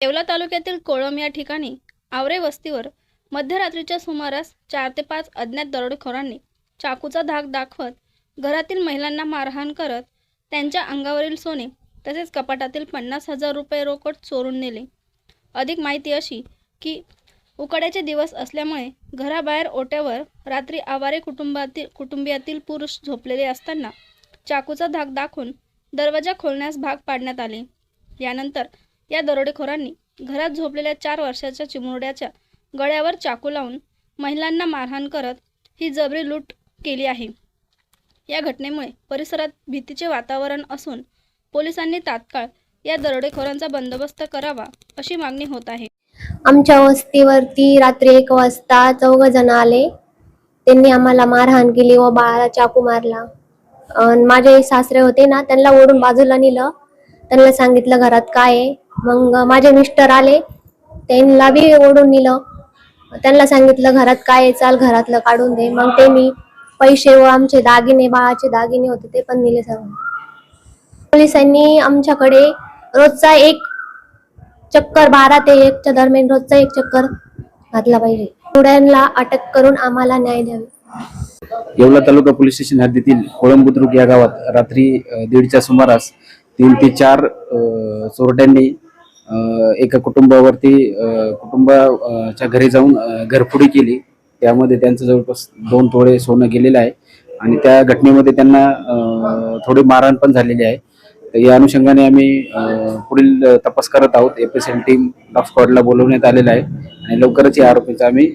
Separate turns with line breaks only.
येवला तालुक्यातील कोळम या ठिकाणी आवरे वस्तीवर मध्यरात्रीच्या सुमारास चार ते पाच अज्ञात दरोडेखोरांनी चाकूचा धाक दाखवत घरातील महिलांना मारहाण करत त्यांच्या अंगावरील सोने तसेच कपाटातील पन्नास हजार रुपये रोकड चोरून नेले. अधिक माहिती अशी की उकाड्याचे दिवस असल्यामुळे घराबाहेर ओट्यावर रात्री आवारे कुटुंबातील कुटुंबियातील पुरुष झोपलेले असताना चाकूचा धाक दाखवून दरवाजा खोलण्यास भाग पाडण्यात आले. यानंतर या दरोडेखोरांनी घरात झोपलेल्या चार वर्षाच्या चिमुरड्याच्या गळ्यावर चाकू लावून महिलांना मारहाण करत ही जबरी लूट केली आहे. या घटनेमुळे परिसरात भीतीचे वातावरण असून पोलिसांनी तात्काळ या दरोडेखोरांचा बंदोबस्त करावा अशी मागणी होत आहे.
आमच्या वस्तीवरती रात्री एक वाजता चौघ जण आले. त्यांनी आम्हाला मारहाण केली व बाळाला चाकू मारला. माझे सासरे होते ना त्यांना ओढून बाजूला नेलं. त्यांना सांगितलं घरात काय आहे? मग माझे मिस्टर आले. त्यांना बी ओढून नेलं. त्यांना सांगितलं घरात काय चाल घरातलं काढून दे. मग ते मी पैसे व आमचे दागिने बाळाचे दागिने होते ते पण दिले सर्व पोलिसांनी आमच्याकडे रोजचा एक चक्कर बारा ते एकच्या दरम्यान रोजचा एक चक्कर घातला पाहिजे. पुढ्यांना अटक करून आम्हाला न्याय द्यावे.
येवला तालुका पोलीस स्टेशन हद्दीतील कोळंबुद्रुक या गावात रात्री दीडच्या सुमारास तीन ते चार चोरट्यांनी एका कुटुंबावरती कुटुंबाच्या घरी जाऊन अ, घरफोडी केली. त्यामध्ये त्यांचं जवळपास दोन तोळे सोनं गेलेलं आहे. आणि त्या घटनेमध्ये त्यांना थोडी मारहाण पण झालेली आहे. तर या अनुषंगाने आम्ही पुढील तपास करत आहोत. F S L team dog स्क्वॉडला बोलवण्यात आलेलं आहे. आणि लवकरच या आरोपीचा आम्ही